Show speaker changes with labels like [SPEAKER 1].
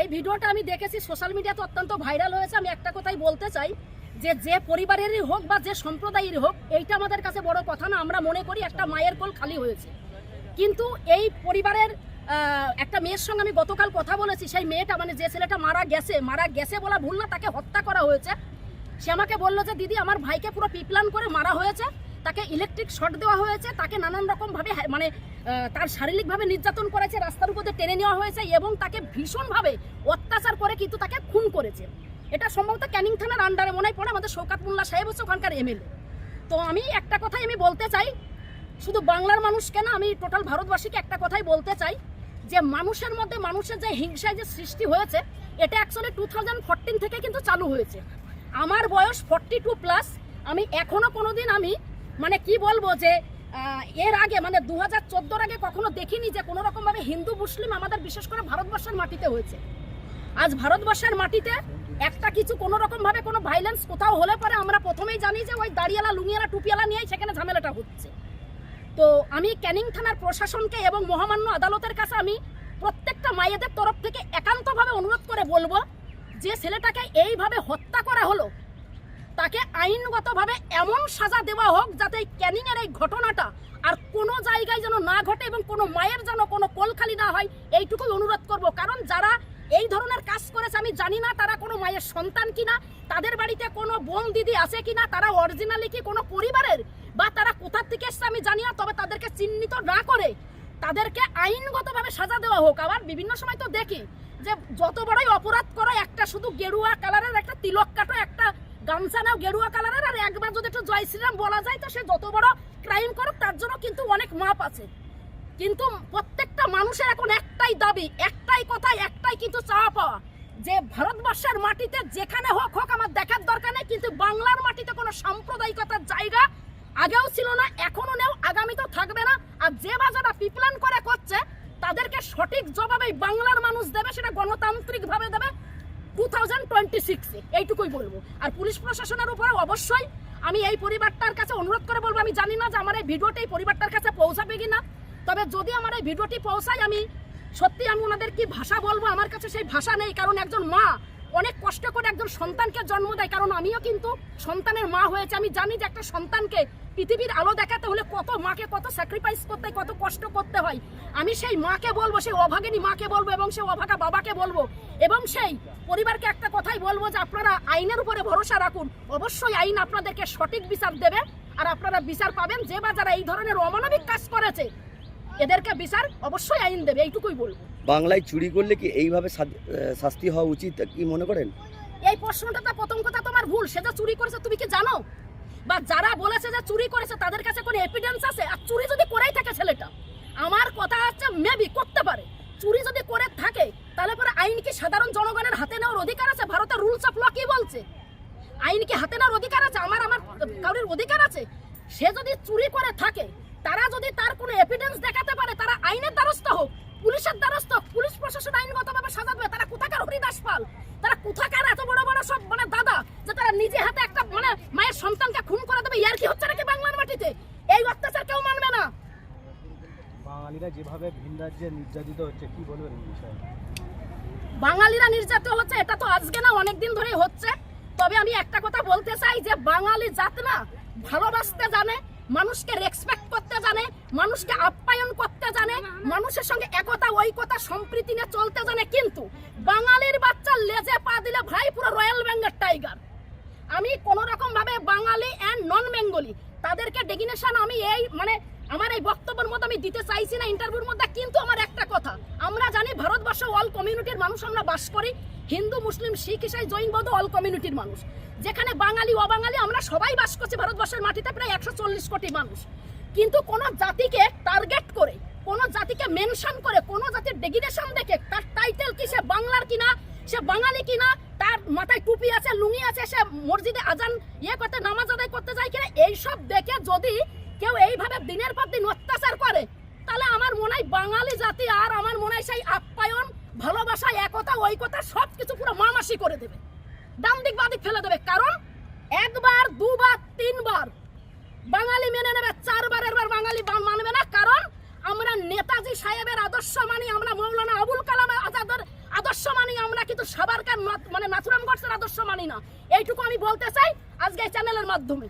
[SPEAKER 1] এই ভিডিওটা আমি দেখেছি সোশ্যাল মিডিয়াতে অত্যন্ত ভাইরাল হয়েছে। আমি একটা কথাই বলতে চাই যে যে পরিবারেরই হোক বা যে সম্প্রদায়েরই হোক, এইটা আমাদের কাছে বড় কথা না। আমরা মনে করি একটা মায়ের কোল খালি হয়েছে। কিন্তু এই পরিবারের একটা মেয়ের সঙ্গে আমি গতকাল কথা বলেছি, সেই মেয়েটা মানে যে ছেলেটা মারা গেছে মারা গেছে বলা ভুল না, তাকে হত্যা করা হয়েছে। সে আমাকে বলল যে, দিদি, আমার ভাইকে পুরো পিপলান করে মারা হয়েছে, তাকে ইলেকট্রিক শর্ট দেওয়া হয়েছে, তাকে নানান রকমভাবে মানে তার শারীরিকভাবে নির্যাতন করেছে, রাস্তার উপর টেনে নেওয়া হয়েছে এবং তাকে ভীষণভাবে অত্যাচার করে কিন্তু তাকে খুন করেছে। এটা সম্ভবত ক্যানিং থানার আন্ডারে মনে পড়ে, আমাদের শৌকাত মোল্লা সাহেব হচ্ছে ওখানকার এমএলএ তো আমি একটা কথাই আমি বলতে চাই, শুধু বাংলার মানুষকে না আমি টোটাল ভারতবাসীকে একটা কথাই বলতে চাই, যে মানুষের মধ্যে মানুষের যে হিংসায় যে সৃষ্টি হয়েছে, এটা অ্যাকচুয়ালি টু থাউজেন্ড ফোরটিন থেকে কিন্তু চালু হয়েছে। আমার বয়স ফর্টি টু প্লাস আমি এখনও কোনোদিন আমি মানে কি বলব যে এর আগে মানে দু হাজার চোদ্দোর আগে কখনো দেখিনি যে কোনো রকমভাবে হিন্দু, মুসলিম আমাদের, বিশেষ করে ভারতবর্ষের মাটিতে হয়েছে। আজ ভারতবর্ষের মাটিতে একটা কিছু কোনো রকম ভাবে কোনো ভাইলেন্স কোথাও হলে পরে আমরা প্রথমেই জানি যে ওই দাড়িয়ালা লুঙিয়ালা টুপিয়ালা নিয়েই সেখানে ঝামেলাটা হচ্ছে। তো আমি ক্যানিং থানার প্রশাসনকে এবং মহামান্য আদালতের কাছে আমি প্রত্যেকটা মায়েদের তরফ থেকে একান্তভাবে অনুরোধ করে বলব, যে ছেলেটাকে এইভাবে হত্যা করা হলো তাকে আইনগতভাবে এমন সাজা দেওয়া হোক যাতে ক্যানিংয়ের এই ঘটনাটা আর কোনো জায়গায় যেন না ঘটে এবং কোনো মায়ের যেন কোনো কোলখালি না হয়, এইটুকুই অনুরোধ করব। কারণ যারা এই ধরনের কাজ করেছে, আমি জানি না তারা কোনো মায়ের সন্তান কিনা, তাদের বাড়িতে কোনো বোন দিদি আছে কিনা, তারা অরিজিনালি কি কোনো পরিবারের বা তারা কোথা থেকে এসছে আমি জানি না, তবে তাদেরকে চিহ্নিত না করে তাদেরকে আইনগতভাবে সাজা দেওয়া হোক। আবার বিভিন্ন সময় তো দেখি যে যত বড়ই অপরাধ করো, একটা শুধু গেরুয়া কালারের একটা তিলক কাটো, একটা গামছা নাও, গেরুয়া কালারের আর একবার যদি একটু জয় শ্রীরাম বলা যায়, তো সে যত বড় ক্রাইম করুক, তার জন্য কিন্তু অনেক মাপ আছে। কিন্তু প্রত্যেকটা মানুষের এখন একটাই দাবি, একটাই কথা একটাই কিন্তু চাওয়া পাওয়া। যে ভারতবর্ষের মাটিতে যেখানে হোক হোক, আমার দেখার দরকার নেই, কিন্তু বাংলার মাটিতে কোনো সাম্প্রদায়িকতার জায়গা আগেও ছিল না এখনও নেও আগামীতেও থাকবে না। আর যে বাজারটা পিপলান করে করছে, তাদেরকে সঠিক জবাবে বাংলার মানুষ দেবে, সেটা গণতান্ত্রিকভাবে দেবে। টু থাউজেন্ড টোয়েন্টি সিক্সে এইটুকুই বলব। আর পুলিশ প্রশাসনের উপরে অবশ্যই আমি এই পরিবারটার কাছে অনুরোধ করে বলব, আমি জানি না যে আমার এই ভিডিওটি এই পরিবারটার কাছে পৌঁছাবে কি না তবে যদি আমার এই ভিডিওটি পৌঁছায় আমি সত্যি আমি ওনাদের কি ভাষা বলব? আমার কাছে সেই ভাষা নেই, কারণ একজন মা অনেক কষ্ট করে একজন সন্তানকে জন্ম দেয়, কারণ আমিও কিন্তু সন্তানের মা হয়েছে। আমি জানি যে একটা সন্তানকে পৃথিবীর আলো দেখাতে হলে কত মাকে কত স্যাক্রিফাইস করতে কত কষ্ট করতে হয়। আমি সেই মাকে বলব, সেই অভাগিনী মাকে বলব এবং সেই অভাগা বাবাকে বলব এবং সেই পরিবারকে একটা কথাই বলব যে আপনারা আইনের উপরে ভরসা রাখুন। অবশ্যই আইন আপনাদেরকে সঠিক বিচার দেবে আর আপনারা বিচার পাবেন। যে বা যারা এই ধরনের অমানবিক কাজ করেছে, এদেরকে বিচার অবশ্যই আইন দেবে, এইটুকুই বলব।
[SPEAKER 2] বাংলায় চুরি করলে কি এইভাবে শাস্তি হওয়া উচিত কি মনে করেন?
[SPEAKER 1] এই প্রশ্নটা তো প্রথম কথা তোমার ভুল। সে যে চুরি করেছে, তুমি কি জানো? বা যারা বলেছে যে চুরি করেছে, তাদের কাছে কোনো এভিডেন্স আছে? আর চুরি যদি করেই থাকে ছেলেটা, আমার কথা হচ্ছে মেবি করতে পারে। চুরি যদি করে থাকে, তাহলে পরে আইন কি সাধারণ জনগণের হাতে নেওয়ার অধিকার আছে? ভারতের রুলস অফ ল কি বলছে? আইন কি হাতে নেওয়ার অধিকার আছে? আমার আমার কারোর অধিকার আছে? সে যদি চুরি করে থাকে, তারা যদি তার কোনো এভিডেন্স দেখাতে পারে, তারা আইনের দ্বারস্থ হোক। পুলিশের দ্বারস্থ পুলিশ প্রশাসন আইনগতভাবে সাজাবে তারা কোথাকার হরিদাস পাল তারা কোথাকার এত বড় বড় সব মানে দাদা যে তারা নিজে হাতে একটা মানে মায়ের সন্তানকে খুন করে দেবে? ইয়ার কি হচ্ছে নাকি বাংলার মাটিতে? এই অত্যাচার কেউ মানবে না।
[SPEAKER 3] বাঙালিরা যেভাবে ভিন রাজ্যে নির্যাতিত হচ্ছে কি বলবেন এই বিষয়ে?
[SPEAKER 1] বাঙালিরা নির্যাতিত হচ্ছে এটা তো আজকে না অনেক দিন ধরেই হচ্ছে। তবে আমি একটা কথা বলতে চাই যে বাঙালি জাত না ভালোবাসতে জানে মানুষকে রেসপেক্ট করতে জানে, মানুষকে আপ্যায়ন করতে জানে, মানুষের সঙ্গে একতা, ঐকতা, সম্প্রীতি নিয়ে চলতে জানে। কিন্তু বাঙালির বাচ্চা লেজে পা দিলে ভাই পুরো রয়্যাল বেঙ্গল টাইগার। আমি কোন রকম ভাবে বাঙালি অ্যান্ড নন বেঙ্গলি তাদেরকে ডেগিনেশন আমি এই মানে আমার এই বক্তব্যের মধ্যে আমি দিতে চাইছি না ইন্টারভিউর মধ্যে, কিন্তু আমার একটা কথা, আমরা জানি ভারতবর্ষ অল কমিউনিটির মানুষ আমরা বাস করি। হিন্দু, মুসলিম, শিখ, ইসাই, জৈন, বৌদ্ধ অল কমিউনিটির মানুষ। যেখানে বাঙালি, অবাঙালি, আমরা সবাই বাস করছি ভারতবর্ষের মাটিতে প্রায় একশো চল্লিশ কোটি মানুষ। কিন্তু কোন জাতিকে টার্গেট করে, কোন জাতিকে মেনশন করে, কোন জাতির ডেগিনেশন দেখে তার টাইটেল কি, সে বাংলার কিনা, সে বাঙালি কিনা, তার মাথায় টুপি আছে, লুঙ্গি আছে, সে মসজিদে আজান ইয়ে করতে, নামাজ আদায় করতে যায় কিনা, এইসব দেখে যদি কেউ এইভাবে দিনের পর দিন অত্যাচার করে তাহলে আমার মনে হয় বাঙালি জাতি আর আমার মনে হয় সেই আপ্যায়ন ভালোবাসা একতা ঐকতা সব কিছু মামাসি করে দেবে। ডান দিক বাদিক ফেলে দেবে, কারণ একবার, দুবার, তিনবার বাঙালি মেনে নেবে, চারবার একবার বাঙালি মানবে না, কারণ আমরা নেতাজি সাহেবের আদর্শ মানি, আমরা মৌলানা আবুল কালাম আজাদের আদর্শ মানি, আমরা কিন্তু সাবারকার মানে নাথুরাম গডসের আদর্শ মানি না। এইটুকু আমি বলতে চাই আজকে এই চ্যানেলের মাধ্যমে।